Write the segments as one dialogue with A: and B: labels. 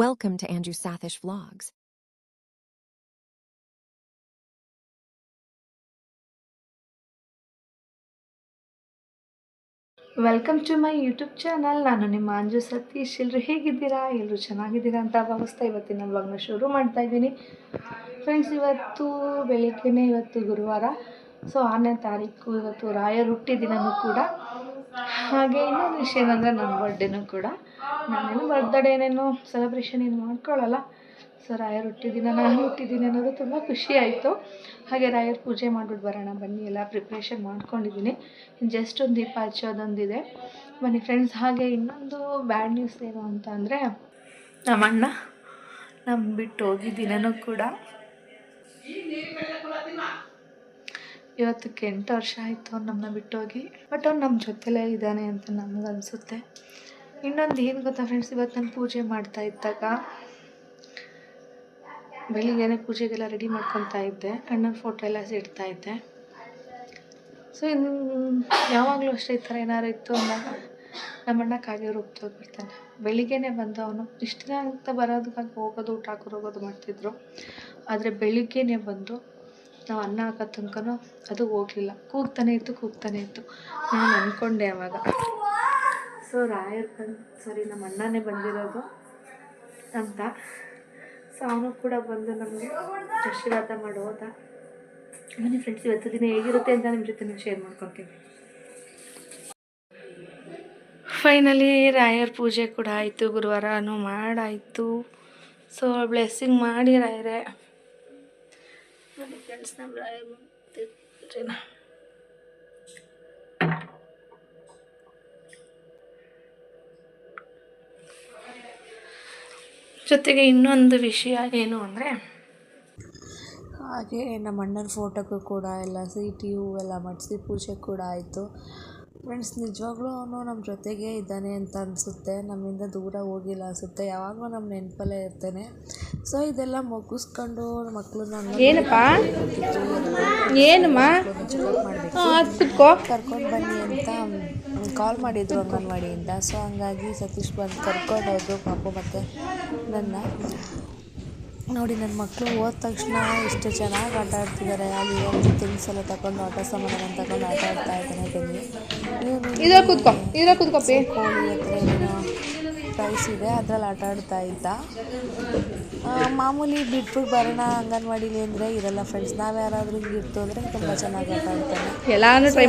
A: Welcome to Andrew Sathish Vlogs.
B: Welcome to my YouTube channel ನಾನು ನಿಮ್ಮ ಅಂಜು ಸತೀಶ್ ಎಲ್ಲರೂ ಹೇಗಿದ್ದೀರಾ? ಎಲ್ಲರೂ ಚೆನ್ನಾಗಿದ್ದೀರಾ ಅಂತ ಭಾವಿಸ್ತಾ ಇವತ್ತಿನ ವ್ಲಾಗ್ನ ಶುರು ಮಾಡ್ತಾ ಇದ್ದೀನಿ. ಫ್ರೆಂಡ್ಸ್ ಇವತ್ತು ಬೆಳಿಗ್ಗೆನೇ ಇವತ್ತು ಗುರುವಾರ. ಸೊ ಆರನೇ ತಾರೀಕು, ಇವತ್ತು ರಾಯರ್ ಹುಟ್ಟಿದಿನನೂ ಕೂಡ. ಹಾಗೆ ಇನ್ನೊಂದು ವಿಷಯ ಏನಂದರೆ ನನ್ನ ಬರ್ಡೇನೂ ಕೂಡ. ನಾನೇನು ಬರ್ತ್ಡೇ ಏನೇನು ಸೆಲೆಬ್ರೇಷನ್ ಏನು ಮಾಡ್ಕೊಳ್ಳಲ್ಲ. ಸೊ ರಾಯರ್ ಹುಟ್ಟಿದಿನ, ನಾನು ಹುಟ್ಟಿದ್ದೀನಿ ಅನ್ನೋದು ತುಂಬ ಖುಷಿ ಆಯಿತು. ಹಾಗೆ ರಾಯರ್ ಪೂಜೆ ಮಾಡ್ಬಿಟ್ಟು ಬರೋಣ, ಬನ್ನಿ ಎಲ್ಲ ಪ್ರಿಪ್ರೇಷನ್ ಮಾಡ್ಕೊಂಡಿದ್ದೀನಿ ಜಸ್ಟ್ ಒಂದು ದೀಪ ಹಚ್ಚೋದೊಂದಿದೆ ಬನ್ನಿ ಫ್ರೆಂಡ್ಸ್ ಹಾಗೆ ಇನ್ನೊಂದು ಬ್ಯಾಡ್ ನ್ಯೂಸ್ ಏನು ಅಂತ ಅಂದರೆ ನಮ್ಮ ಅಣ್ಣ ನಮ್ಮ ಬಿಟ್ಟು ಹೋಗಿದ್ದೀನೂ ಕೂಡ. ಇವತ್ತಕ್ಕೆ ಎಂಟು ವರ್ಷ ಆಯಿತು ಅವ್ನು ನಮ್ಮನ್ನ ಬಿಟ್ಟು ಹೋಗಿ. ಬಟ್ ಅವ್ನು ನಮ್ಮ ಜೊತೆಲೇ ಇದ್ದಾನೆ ಅಂತ ನಮ್ಗೆ ಅನಿಸುತ್ತೆ. ಇನ್ನೊಂದು ಏನು ಗೊತ್ತಾ ಫ್ರೆಂಡ್ಸ್ ಇವತ್ತು ನಾನು ಪೂಜೆ ಮಾಡ್ತಾ ಇದ್ದಾಗ ಬೆಳಿಗ್ಗೆನೆ ಪೂಜೆಗೆಲ್ಲ ರೆಡಿ ಮಾಡ್ಕೊತಾ ಇದ್ದೆ. ಅಣ್ಣನ ಫೋಟೋ ಎಲ್ಲ ಇಡ್ತಾ ಇದ್ದೆ. ಸೊ ಇನ್ನು ಯಾವಾಗಲೂ ಅಷ್ಟೇ ಈ ಥರ ಏನಾದ್ರು ಇತ್ತು ಅಂದಾಗ ನಮ್ಮಣ್ಣ ಕಾಗೆ ಬರ್ತಾನೆ ಬೆಳಿಗ್ಗೆನೆ ಬಂದು ಅವನು ಇಷ್ಟು ದಿನ ಅಂತ ಬರೋದಕ್ಕಾಗಿ ಹೋಗೋದು, ಊಟ ಹಾಕೋರು ಹೋಗೋದು ಮಾಡ್ತಿದ್ರು. ಆದರೆ ಬೆಳಿಗ್ಗೆನೆ ಬಂದು ನಾವು ಅನ್ನ ಹಾಕೋ ತನಕನೂ ಅದು ಹೋಗಲಿಲ್ಲ. ಕೂಗ್ತಾನೆ ಇತ್ತು ಕೂಗ್ತಾನೆ ಇತ್ತು. ನಾನು ಅಂದ್ಕೊಂಡೆ ಅವಾಗ. ಸೊ ರಾಯರ್ ಬಂದು ಸಾರಿ ನಮ್ಮ ಅಣ್ಣನೇ ಬಂದಿರೋದು ಅಂತ. ಸೊ ಅವನು ಕೂಡ ಬಂದು ನಮಗೆ ಆಶೀರ್ವಾದ ಮಾಡಿ ಹೋದ ಬನ್ನಿ ಫ್ರೆಂಡ್ಸ್ ಇವತ್ತು ದಿನ ಹೇಗಿರುತ್ತೆ ಅಂತ ನಿಮ್ಮ ಜೊತೆ ನಾನು ಶೇರ್ ಮಾಡ್ಕೊತೀನಿ. ಫೈನಲಿ ರಾಯರ್ ಪೂಜೆ ಕೂಡ ಆಯಿತು, ಗುರುವಾರನೂ ಮಾಡಾಯಿತು. ಸೊ ಬ್ಲೆಸ್ಸಿಂಗ್ ಮಾಡಿ ರಾಯರೇ. ಬನ್ನಿ ಫ್ರೆಂಡ್ಸ್ ನಮ್ಮ ಮುಂದೆ ಜೊತೆಗೆ ಇನ್ನೊಂದು ವಿಷಯ ಏನು ಅಂದರೆ, ಹಾಗೆ ನಮ್ಮ ಅಣ್ಣನ ಫೋಟೋಗೂ ಕೂಡ ಎಲ್ಲ ಯು ಹೂವೆಲ್ಲ ಮಡಿಸಿ ಪೂಜೆ ಕೂಡ ಆಯಿತು. ಫ್ರೆಂಡ್ಸ್ ನಿಜವಾಗ್ಲೂ ಅವನು ನಮ್ಮ ಜೊತೆಗೇ ಇದ್ದಾನೆ ಅಂತ ಅನಿಸುತ್ತೆ. ನಮ್ಮಿಂದ ದೂರ ಹೋಗಿಲ್ಲ ಅನಿಸುತ್ತೆ. ಯಾವಾಗಲೂ ನಮ್ಮ ನೆನಪಲ್ಲೇ ಇರ್ತೇನೆ. ಸೊ ಇದೆಲ್ಲ ಮುಗಿಸ್ಕೊಂಡು ಮಕ್ಕಳನ್ನ
C: ಏನಪ್ಪ? ಏನಮ್ಮ?
B: ಕರ್ಕೊಂಡು ಬನ್ನಿ ಅಂತ ಕಾಲ್ ಮಾಡಿದ್ರು ಅಂಗನವಾಡಿಯಿಂದ. ಸೊ ಹಂಗಾಗಿ ಸತೀಶ್ ಬಂದು ಕರ್ಕೊಂಡು ಹೋದ್ರು ಪಾಪು ಮತ್ತು ನನ್ನ. ನೋಡಿ ನನ್ನ ಮಕ್ಕಳು ಹೋದ ತಕ್ಷಣ ಎಷ್ಟು ಚೆನ್ನಾಗಿ ಆಟ ಆಡ್ತಿದ್ದಾರೆ ಅಲ್ಲಿ ಒಂದು ಥಿಂಗ್ಸ್ ಎಲ್ಲ ತಗೊಂಡು ಆಟ ಸಾಮಾನು ತಗೊಂಡು ಆಟ ಆಡ್ತಾ ಇದ್ದಾನೆ ಬನ್ನಿ.
C: ಇದ್ರಲ್ಲಿ ಕೂತ್ಕೋ ಇದ್ರಲ್ಲಿ ಕೂತ್ಕೋಪಿ
B: ಕೋಳಿ ಹತ್ರ ಏನೋ ಪ್ರೈಸ್ ಇದೆ ಅದ್ರಲ್ಲಿ ಆಟ ಆಡ್ತಾ ಇದ್ದ. ಮಾಮೂಲಿ ಬಿಟ್ಬಿಟ್ಟು ಬರೋಣ ಅಂಗನವಾಡಿಲಿ ಅಂದರೆ ಇರಲ್ಲ ಫ್ರೆಂಡ್ಸ್ ನಾವು ಯಾರಾದರೂ ಹಿಂಗೆ ಇರ್ತು ಅಂದರೆ ತುಂಬ ಚೆನ್ನಾಗಿ ಆಟ ಆಡ್ತಾನೆ
C: ಎಲ್ಲಾನು ಟ್ರೈ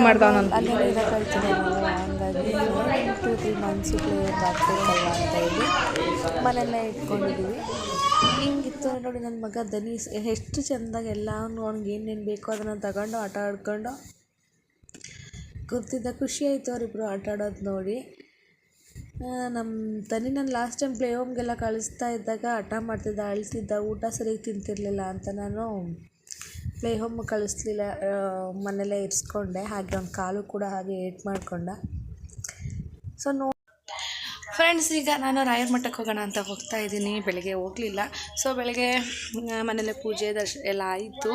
B: ಅಲ್ಲೇ ನಾವು ಹಂಗಾಗಿ ಟೂ ತ್ರೀ ಮಂತ್ಸು ಪ್ಲೇ ಆಗ್ಬೇಕಲ್ಲ ಅಂತ ಹೇಳಿ ಮನೆಯಲ್ಲೇ ಇಟ್ಕೊಂಡಿದ್ದೀವಿ ಹಿಂಗಿತ್ತು ನೋಡಿ ನನ್ನ ಮಗ ದನೀಸ್ ಎಷ್ಟು ಚೆಂದಾಗಿ ಎಲ್ಲನೂ ಅವ್ನಿಗೆ ಏನೇನು ಬೇಕೋ ಅದನ್ನು ತಗೊಂಡು ಆಟ ಆಡ್ಕೊಂಡು ಕೂತಿದ್ದ. ಖುಷಿ ಆಯಿತು ಅವರಿಬ್ಬರು ಆಟ ಆಡೋದು ನೋಡಿ. ನಮ್ಮ ತನಿ ನಾನು ಲಾಸ್ಟ್ ಟೈಮ್ ಪ್ಲೇ ಹೋಮ್ಗೆಲ್ಲ ಕಳಿಸ್ತಾ ಇದ್ದಾಗ ಹಠ ಮಾಡ್ತಿದ್ದ, ಅಳ್ತಿದ್ದ, ಊಟ ಸರಿಯಾಗಿ ತಿಂತಿರಲಿಲ್ಲ ಅಂತ ನಾನು ಪ್ಲೇ ಹೋಮ್ ಕಳಿಸ್ಲಿಲ್ಲ ಮನೆಯಲ್ಲೇ ಇರಿಸ್ಕೊಂಡೆ. ಹಾಗೆ ಅವ್ನ ಕಾಲು ಕೂಡ ಹಾಗೆ ಏಟ್ ಮಾಡ್ಕೊಂಡ. ಸೊ ನೋ ಫ್ರೆಂಡ್ಸ್ ಈಗ ನಾನು ರಾಯರ ಮಠಕ್ಕೆ ಹೋಗೋಣ ಅಂತ ಹೋಗ್ತಾ ಇದ್ದೀನಿ. ಬೆಳಗ್ಗೆ ಹೋಗಲಿಲ್ಲ. ಸೊ ಬೆಳಗ್ಗೆ ಮನೇಲಿ ಪೂಜೆ ದರ್ಶ ಎಲ್ಲ ಆಯಿತು.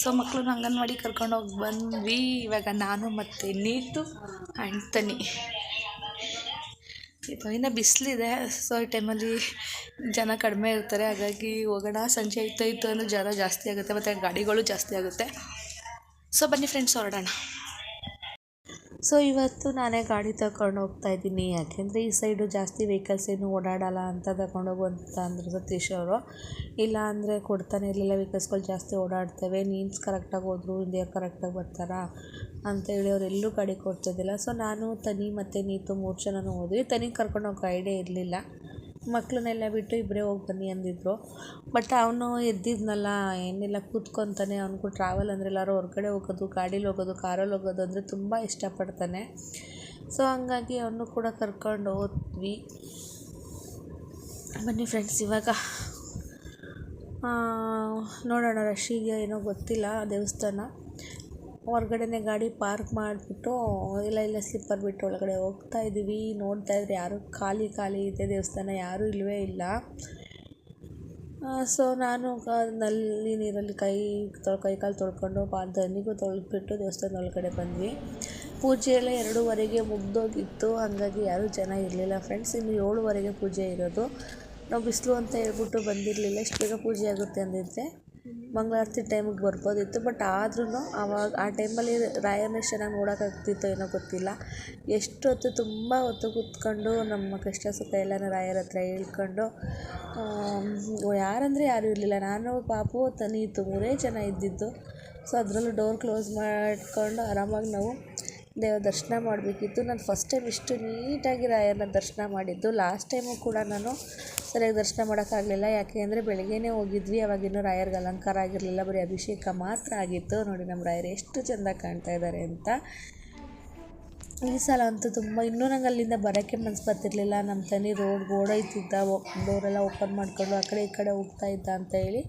B: ಸೊ ಮಕ್ಕಳನ್ನ ಅಂಗನವಾಡಿ ಕರ್ಕೊಂಡು ಹೋಗಿ ಬಂದ್ವಿ. ಇವಾಗ ನಾನು ಮತ್ತು ನೀತು ಆ್ಯಂಡ್ ತನಿ ಇನ್ನು ಬಿಸಿಲಿದೆ. ಸೊ ಈ ಟೈಮಲ್ಲಿ ಜನ ಕಡಿಮೆ ಇರ್ತಾರೆ. ಹಾಗಾಗಿ ಹೋಗೋಣ. ಸಂಜೆ ಇತ್ತು ಇತ್ತು ಅಂದರೆ ಜನ ಜಾಸ್ತಿ ಆಗುತ್ತೆ. ಮತ್ತು ಗಾಡಿಗಳು ಜಾಸ್ತಿ ಆಗುತ್ತೆ. ಸೊ ಬನ್ನಿ ಫ್ರೆಂಡ್ಸ್ ಹೊರಡೋಣ. ಸೊ ಇವತ್ತು ನಾನೇ ಗಾಡಿ ತಗೊಂಡು ಹೋಗ್ತಾ ಇದ್ದೀನಿ. ಯಾಕೆಂದರೆ ಈ ಸೈಡು ಜಾಸ್ತಿ ವೆಹಿಕಲ್ಸ್ ಏನು ಓಡಾಡಲ್ಲ ಅಂತ ತಗೊಂಡು ಅಂತ ಅಂದರು ಸತೀಶ್ ಅವರು. ಇಲ್ಲ ಅಂದರೆ ಕೊಡ್ತಾನೆ ಇರಲಿಲ್ಲ ವೆಹಿಕಲ್ಸ್ಗಳು ಜಾಸ್ತಿ ಓಡಾಡ್ತವೆ. ನೀನ್ಸ್ ಕರೆಕ್ಟಾಗಿ ಹೋದ್ರು, ಇಂಡಿಯಾ ಕರೆಕ್ಟಾಗಿ ಬರ್ತಾರಾ ಅಂತೇಳಿ ಎಲ್ಲೂ ಗಾಡಿ ಕೊಡ್ತಿದ್ದಿಲ್ಲ ಸೊ ನಾನು ತನಿ ಮತ್ತು ನೀತು ಮೂರು ಜನನೂ ಹೋದ್ವಿ. ತನಿಗೆ ಕರ್ಕೊಂಡು ಹೋಗೋ ಐಡಿಯಾ ಇರಲಿಲ್ಲ. ಮಕ್ಕಳನ್ನೆಲ್ಲ ಬಿಟ್ಟು ಇಬ್ಬರೇ ಹೋಗಿ ಬನ್ನಿ ಅಂದಿದ್ರು. ಬಟ್ ಅವನು ಎದ್ದಿದ್ನಲ್ಲ, ಏನಿಲ್ಲ, ಕೂತ್ಕೊತಾನೆ. ಅವನಿಗೂ ಟ್ರಾವೆಲ್ ಅಂದರೆ ಎಲ್ಲರೂ ಹೊರಗಡೆ ಹೋಗೋದು, ಗಾಡೀಲಿ ಹೋಗೋದು ಕಾರಲ್ಲಿ ಹೋಗೋದು ಅಂದರೆ ತುಂಬ ಇಷ್ಟಪಡ್ತಾನೆ. ಸೊ ಹಂಗಾಗಿ ಅವನು ಕೂಡ ಕರ್ಕೊಂಡು ಹೋದ್ವಿ. ಬನ್ನಿ ಫ್ರೆಂಡ್ಸ್ ಇವಾಗ ನೋಡೋಣ ರಶ್ ಏನೋ ಗೊತ್ತಿಲ್ಲ, ದೇವಸ್ಥಾನ. ಹೊರ್ಗಡೆನೆ ಗಾಡಿ ಪಾರ್ಕ್ ಮಾಡಿಬಿಟ್ಟು, ಇಲ್ಲ ಇಲ್ಲ, ಸ್ಲಿಪ್ಪರ್ ಬಿಟ್ಟು ಒಳಗಡೆ ಹೋಗ್ತಾ ಇದ್ದೀವಿ. ನೋಡ್ತಾ ಇದ್ರೆ ಯಾರು ಖಾಲಿ ಖಾಲಿ ಇದೆ. ದೇವಸ್ಥಾನ ಯಾರೂ ಇಲ್ಲವೇ ಇಲ್ಲ. ಸೊ ನಾನು ನಲ್ಲಿ ನೀರಲ್ಲಿ ಕೈ ತೊಳ್, ಕೈ ಕಾಲು ತೊಳ್ಕೊಂಡು ಪಾ ದನಿಗೂ ದೇವಸ್ಥಾನ ಒಳಗಡೆ ಬಂದ್ವಿ. ಪೂಜೆ ಎಲ್ಲ ಎರಡೂವರೆಗೆ ಮುಗ್ದೋಗಿತ್ತು. ಹಾಗಾಗಿ ಯಾರೂ ಜನ ಇರಲಿಲ್ಲ ಫ್ರೆಂಡ್ಸ್ ಇನ್ನು ಏಳುವರೆಗೆ ಪೂಜೆ ಇರೋದು. ನಾವು ಬಿಸಿಲು ಅಂತ ಹೇಳ್ಬಿಟ್ಟು ಬಂದಿರಲಿಲ್ಲ. ಇಷ್ಟು ಬೇಗ ಪೂಜೆ ಆಗುತ್ತೆ ಅಂದಿದ್ದೆ ಮಂಗಳಾರತಿ ಟೈಮಿಗೆ ಬರ್ಬೋದಿತ್ತು, ಬಟ್ ಆದ್ರೂ ಆವಾಗ ಆ ಟೈಮಲ್ಲಿ ರಾಯರನ್ನ ಎಷ್ಟು ಚೆನ್ನಾಗಿ ನೋಡೋಕ್ಕಾಗ್ತಿತ್ತೋ ಏನೋ ಗೊತ್ತಿಲ್ಲ. ಎಷ್ಟು ಹೊತ್ತು ತುಂಬ ಹೊತ್ತು ಕೂತ್ಕೊಂಡು ನಮ್ಮ ಕಷ್ಟ ಸುಖ ಎಲ್ಲನೂ ರಾಯರ ಹತ್ರ ಹೇಳ್ಕೊಂಡು ಯಾರಂದರೆ ಯಾರೂ ಇರಲಿಲ್ಲ. ನಾನು, ಪಾಪು ತನೀತು ಮೂರೇ ಜನ ಇದ್ದಿದ್ದು. ಸೊ, ಅದರಲ್ಲೂ ಡೋರ್ ಕ್ಲೋಸ್ ಮಾಡಿಕೊಂಡು ಆರಾಮಾಗಿ ನಾವು ದೇವ್ರ ದರ್ಶನ ಮಾಡಬೇಕಿತ್ತು. ನಾನು ಫಸ್ಟ್ ಟೈಮ್ ಇಷ್ಟು ನೀಟಾಗಿ ರಾಯರನ್ನ ದರ್ಶನ ಮಾಡಿದ್ದು. ಲಾಸ್ಟ್ ಟೈಮು ಕೂಡ ನಾನು ಸರಿಯಾಗಿ ದರ್ಶನ ಮಾಡೋಕ್ಕಾಗಲಿಲ್ಲ. ಯಾಕೆ ಅಂದರೆ ಬೆಳಗ್ಗೆನೇ ಹೋಗಿದ್ವಿ. ಅವಾಗಿನ್ನೂ ರಾಯರ್ಗೆ ಅಲಂಕಾರ ಆಗಿರಲಿಲ್ಲ. ಬರೀ ಅಭಿಷೇಕ ಮಾತ್ರ ಆಗಿತ್ತು. ನೋಡಿ ನಮ್ಮ ರಾಯರು ಎಷ್ಟು ಚೆಂದ ಕಾಣ್ತಾ ಇದ್ದಾರೆ ಅಂತ. ಈ ಸಲ ಅಂತೂ ತುಂಬ, ಇನ್ನೂ ನಂಗೆ ಅಲ್ಲಿಂದ ಬರೋಕ್ಕೆ ಮನಸ್ಸು ಬರ್ತಿರ್ಲಿಲ್ಲ ನಮ್ಮ ತನಿ ರೋಡ್ ಓಡೋಯ್ತಿದ್ದ ಡೋರೆಲ್ಲ ಓಪನ್ ಮಾಡಿಕೊಂಡು ಆ ಕಡೆ ಈ ಕಡೆ ಹೋಗ್ತಾ ಇದ್ದ ಅಂತ ಹೇಳಿ.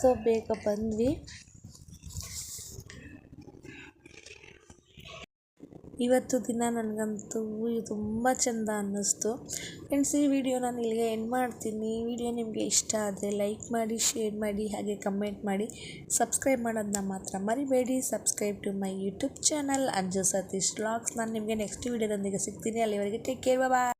B: ಸೊ ಬೇಗ ಬಂದ್ವಿ. ಇವತ್ತು ದಿನ ನನಗಂತೂ ತುಂಬ ಚೆಂದ ಅನ್ನಿಸ್ತು. ಫ್ರೆಂಡ್ಸ್ ಈ ವಿಡಿಯೋ ನಾನು ಇಲ್ಲಿಗೆ ಎಂಡ್ ಮಾಡ್ತೀನಿ. ವಿಡಿಯೋ ನಿಮಗೆ ಇಷ್ಟ ಆದರೆ ಲೈಕ್ ಮಾಡಿ ಶೇರ್ ಮಾಡಿ, ಹಾಗೆ ಕಮೆಂಟ್ ಮಾಡಿ. ಸಬ್ಸ್ಕ್ರೈಬ್ ಮಾಡೋದನ್ನ ಮಾತ್ರ ಮರಿಬೇಡಿ. Subscribe to my YouTube channel Anju Sathish vlogs ನಾನು ನಿಮಗೆ ನೆಕ್ಸ್ಟ್ ವಿಡಿಯೋದೊಂದಿಗೆ ಸಿಗ್ತೀನಿ. ಅಲ್ಲಿವರೆಗೆ ಟೇಕ್ ಕೇರ್ ಬಾಯ್